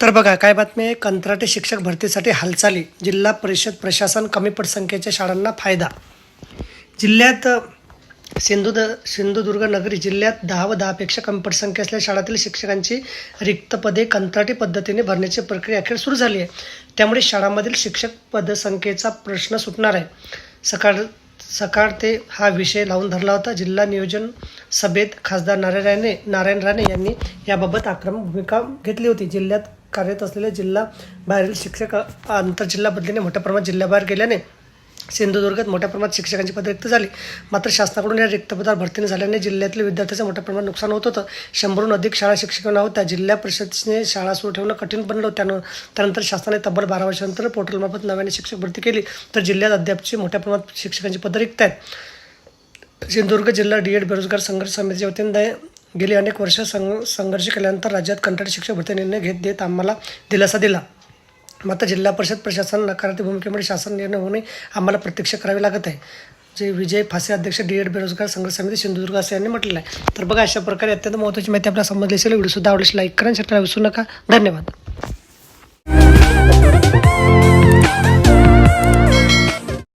तर बघा काय बातमी आहे? कंत्राटी शिक्षक भरतीसाठी हालचाली. जिल्हा परिषद प्रशासन कमी पटसंख्येच्या शाळांना फायदा. जिल्ह्यात सिंधुद सिंधुदुर्ग नगरी जिल्ह्यात दहा व दहापेक्षा कमी पटसंख्या असलेल्या शाळातील शिक्षकांची रिक्त पदे कंत्राटी पद्धतीने भरण्याची प्रक्रिया अखेर सुरू झाली आहे. त्यामुळे शाळांमधील शिक्षक पदसंख्येचा प्रश्न सुटणार आहे. सकाळ सकाळ ते हा विषय लावून धरला होता. जिल्हा नियोजन सभेत खासदार नारायण राणे नारायण राणे यांनी याबाबत आक्रमक भूमिका घेतली होती. जिल्ह्यात कार्यरत असलेल्या जिल्हा बाहेरील शिक्षक आंतरजिल्हा बदलीने मोठ्या प्रमाणात जिल्ह्याबाहेर गेल्याने सिंधुदुर्गात मोठ्या प्रमाणात शिक्षकांची पदे रिक्त झाली. मात्र शासनाकडून या रिक्त भरतीने झाल्याने जिल्ह्यातील विद्यार्थ्यांचं मोठ्या प्रमाणात नुकसान होत होतं. शंभरहून अधिक शाळा शिक्षकांना होत्या जिल्हा परिषदेने शाळा सुरू ठेवणं कठीण बनलं. त्यानं त्यानंतर शासनाने तब्बल बारा वर्षानंतर पोर्टलमार्फत नव्याने शिक्षक भरती केली. तर जिल्ह्यात अद्यापची मोठ्या प्रमाणात शिक्षकांची पदं रिक्त आहेत. सिंधुदुर्ग जिल्हा डी एड बेरोजगार संघर्ष समितीच्या वतीने गेली अनेक वर्ष संघ संघर्ष केल्यानंतर राज्यात कंत्राटी शिक्षक भरती निर्णय घेत देत आम्हाला दिलासा दिला. मात्र जिल्हा परिषद प्रशासन नकारात्मक भूमिकेमुळे शासन निर्णय होणे आम्हाला प्रत्यक्ष करावे लागत आहे. जे विजय फासे अध्यक्ष डी एड बेरोजगार संघर्ष समिती सिंधुदुर्ग असे यांनी म्हटलं आहे. तर बघा अशा प्रकारे अत्यंत महत्त्वाची माहिती आपल्याला समजली असेल. व्हिडिओसुद्धा सुद्धा लाईक करा शेअर करा विसरू नका. धन्यवाद.